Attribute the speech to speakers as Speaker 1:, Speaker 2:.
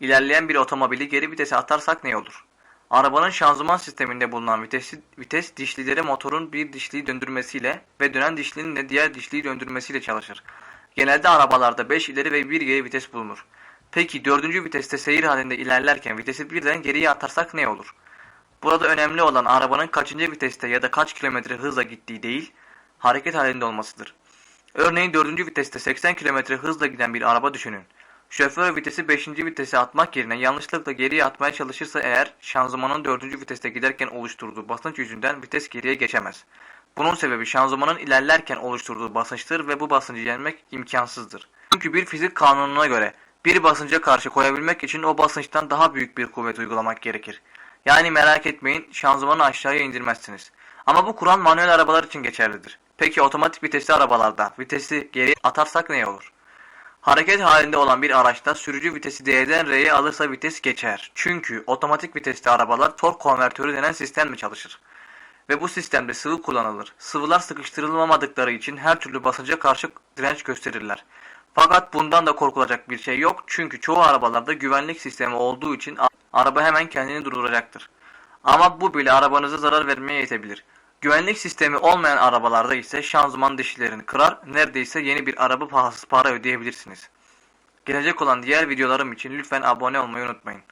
Speaker 1: İlerleyen bir otomobili geri vitese atarsak ne olur? Arabanın şanzıman sisteminde bulunan vitesi, vites dişlileri motorun bir dişliyi döndürmesiyle ve dönen dişlinin de diğer dişliyi döndürmesiyle çalışır. Genelde arabalarda 5 ileri ve 1 geri vites bulunur. Peki 4. viteste seyir halinde ilerlerken vitesi birden geriye atarsak ne olur? Burada önemli olan arabanın kaçıncı viteste ya da kaç kilometre hızla gittiği değil, hareket halinde olmasıdır. Örneğin 4. viteste 80 km hızla giden bir araba düşünün. Şoför vitesi 5. vitese atmak yerine yanlışlıkla geriye atmaya çalışırsa eğer şanzımanın 4. viteste giderken oluşturduğu basınç yüzünden vites geriye geçemez. Bunun sebebi şanzımanın ilerlerken oluşturduğu basınçtır ve bu basıncı yenmek imkansızdır. Çünkü bir fizik kanununa göre bir basınca karşı koyabilmek için o basınçtan daha büyük bir kuvvet uygulamak gerekir. Yani merak etmeyin şanzımanı aşağıya indirmezsiniz. Ama bu kural manuel arabalar için geçerlidir. Peki otomatik vitesli arabalarda vitesi geri atarsak ne olur? Hareket halinde olan bir araçta sürücü vitesi D'den R'ye alırsa vites geçer. Çünkü otomatik vitesli arabalar tork konvertörü denen sistemle çalışır. Ve bu sistemde sıvı kullanılır. Sıvılar sıkıştırılamadıkları için her türlü basınca karşı direnç gösterirler. Fakat bundan da korkulacak bir şey yok çünkü çoğu arabalarda güvenlik sistemi olduğu için araba hemen kendini durduracaktır. Ama bu bile arabanıza zarar vermeye yetebilir. Güvenlik sistemi olmayan arabalarda ise şanzıman dişlilerini kırar, neredeyse yeni bir araba pahası para ödeyebilirsiniz. Gelecek olan diğer videolarım için lütfen abone olmayı unutmayın.